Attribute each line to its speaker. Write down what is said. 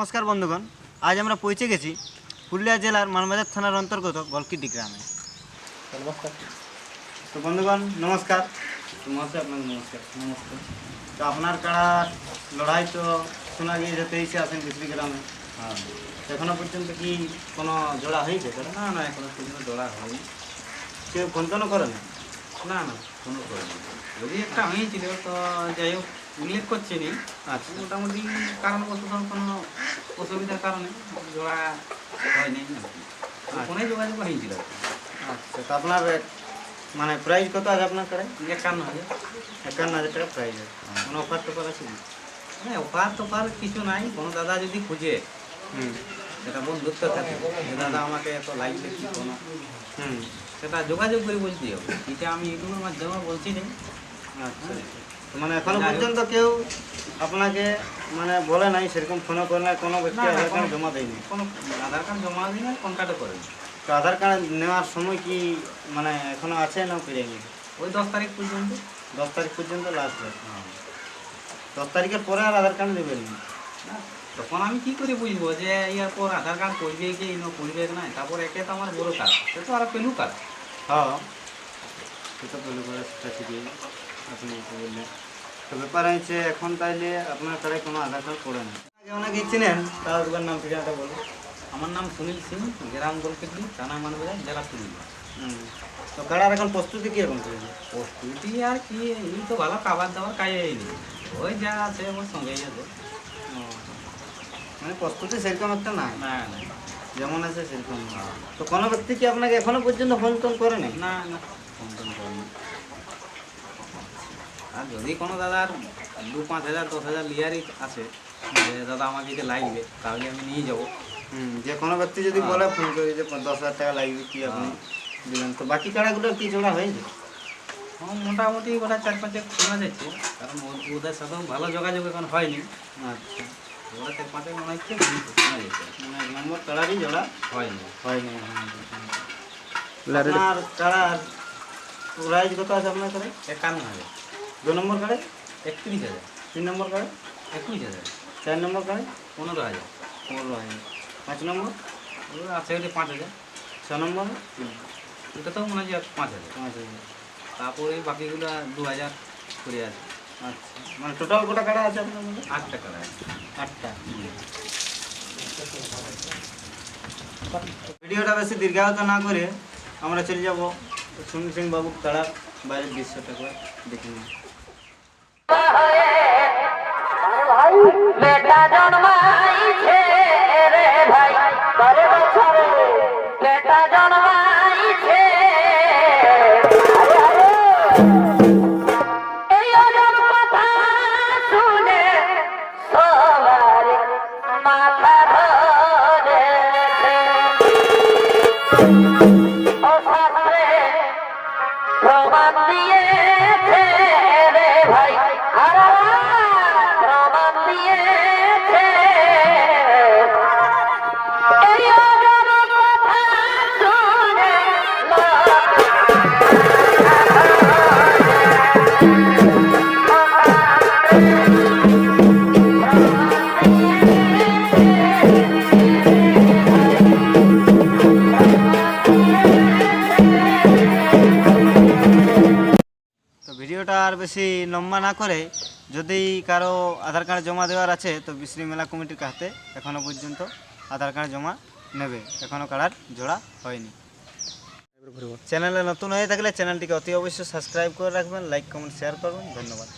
Speaker 1: নমস্কার বন্ধুগণ আজ আমরা পৌঁছে গেছি পুরুলিয়া জেলার মানবাজার থানার অন্তর্গত গলকিডি গ্রামে।
Speaker 2: নমস্কার
Speaker 1: তো বন্ধুগণ নমস্কার।
Speaker 2: নমস্কার আপনাকে নমস্কার। নমস্কার।
Speaker 1: তো আপনার কাড়ার লড়াই তো শোনা গিয়েছে তেইশে আসেন বিসরি গ্রামে।
Speaker 2: হ্যাঁ।
Speaker 1: এখনও পর্যন্ত কি কোনো জোড়া হয়েছে?
Speaker 2: না না এখনও পর্যন্ত জোড়া হয়নি।
Speaker 1: কেউ ফোন টোনও করে না
Speaker 2: না না কোনো করেনি যদি একটা হয়েছিল তো যাই হোক উল্লেখ করছে নি
Speaker 1: আচ্ছা।
Speaker 2: মোটামুটি কারণবশত কোনো অসুবিধার কারণে জোড়া হয়নি। আর ফোনে যোগাযোগ হয়েছিল।
Speaker 1: আচ্ছা তো আপনার মানে প্রাইস কত আছে আপনার কাড়ায়
Speaker 2: একান্ন হাজার।
Speaker 1: একান্ন হাজার টাকা প্রাইস আছে। কোনো অফার টোফার আছে
Speaker 2: মানে অফার টোফার কিছু নাই। কোনো দাদা যদি খুঁজে
Speaker 1: হুম।
Speaker 2: সেটা বন্ধুত্ব থাকে যে দাদা আমাকে এত লাইক দেখি কোনো
Speaker 1: হুম।
Speaker 2: সেটা যোগাযোগ করে বলতে হবে। এটা আমি ইউটিউবের মাধ্যমে বলছি না
Speaker 1: আচ্ছা। মানে এখনও পর্যন্ত কেউ আপনাকে মানে বলে নাই সেরকম ফোনও করে না কোনো ব্যক্তি আধার কার্ড জমা দেয়নি।
Speaker 2: কোনো আধার কার্ড জমা দিই না কন্ট্যাক্টও করে না।
Speaker 1: তো আধার কার্ড নেওয়ার সময় কি মানে এখনও আছে না পেরে গেছে
Speaker 2: ওই দশ তারিখ পর্যন্ত।
Speaker 1: দশ তারিখ পর্যন্ত লাস্ট আছে দশ তারিখের পরে আর আধার কার্ড নেবেন না?
Speaker 2: না, তখন আমি কি করে বুঝব যে ইয়ার পর আধার কার্ড করবে কি না করবে না? তারপর একে তো আমার বড় কাজ। সে তো আর পেলু কাজ।
Speaker 1: হ্যাঁ। সেটা বলে করে সেটা ঠিকই আপনি বললেন। তো ব্যাপার হয়েছে এখন তাইলে আপনার কাছে কোনো আধার কার্ড পড়ে না। আগে অনেকে চিনেন তার একবার নাম ঠিকানাটা বলুন।
Speaker 2: আমার নাম সুনীল সিং গ্রাম গোলকেটলি থানা মানবাজার জেলা
Speaker 1: হুম। তো কাড়ার এখন প্রস্তুতি কীরকম চলছে
Speaker 2: প্রস্তুতি আর কি এই তো ভালো খাবার দাবার খাই নেই ওই যা আছে ওর সঙ্গেই আছে।
Speaker 1: মানে প্রস্তুতি সেরকম একটা নাই।
Speaker 2: না
Speaker 1: যেমন আছে সেরকম না। তো কোনো ব্যক্তি কি আপনাকে এখনও পর্যন্ত ফোন টোন করে নাই
Speaker 2: না না। ফোন টোন করেনি। আর যদি কোনো দাদার দু পাঁচ হাজার দশ হাজার লিয়ারই আছে যে দাদা আমাকে এটা লাগবে তাহলে আমি নিয়ে যাব।
Speaker 1: হুম। যে কোনো ব্যক্তি যদি বলে ফোন করে যে দশ হাজার টাকা লাগবে কি আপনি দিলেন? তো বাকি কাড়াগুলো কি জোড়া হয়েছে?
Speaker 2: হ্যাঁ মোটামুটি ওরা চার পাঁচে শোনা যাচ্ছে। কারণ ওদের সাথেও ভালো যোগাযোগ এখন হয়নি।
Speaker 1: আচ্ছা।
Speaker 2: ওরা চার পাঁচে মনে হচ্ছে
Speaker 1: মানে এক নম্বর কাড়ারই জোড়া
Speaker 2: হয়নি।
Speaker 1: হয়নি আপনার কাড়ার প্রাইস কত আছে আপনার কাড়ে
Speaker 2: একান্ন হাজার।
Speaker 1: দু নম্বর কাড়ে?
Speaker 2: একত্রিশ হাজার।
Speaker 1: তিন নম্বর কাড়ে?
Speaker 2: একুশ হাজার।
Speaker 1: চার নম্বর কাড়ে?
Speaker 2: পনেরো হাজার।
Speaker 1: পনেরো হাজার। পাঁচ নম্বর?
Speaker 2: আছে পাঁচ হাজার।
Speaker 1: ছ নম্বর?
Speaker 2: এটা তো মনে হয় পাঁচ হাজার।
Speaker 1: পাঁচ হাজার।
Speaker 2: তারপরে বাকিগুলো দু হাজার করে আছে।
Speaker 1: আচ্ছা মানে টোটাল কটা কাড়া আছে আপনার মধ্যে?
Speaker 2: আটটা টাকা আছে।
Speaker 1: আটটা। ভিডিওটা বেশি দীর্ঘায়িত না করে আমরা চলে যাব সুনীল সিং বাবু তাড়ার বাইরের দৃশ্যটা করে দেখে নিই।
Speaker 3: বেটা প্রমাণ দিয়েছে
Speaker 1: বেশি লম্বা না করে যদি কারও আধার কার্ড জমা দেওয়ার আছে তো বিশ্রী মেলা কমিটির কাছে এখনও পর্যন্ত আধার কার্ড জমা নেবে। এখনও কারার জোড়া হয়নি। চ্যানেলে নতুন হয়ে থাকলে চ্যানেলটিকে অতি অবশ্যই সাবস্ক্রাইব করে রাখবেন লাইক কমেন্ট শেয়ার করবেন। ধন্যবাদ।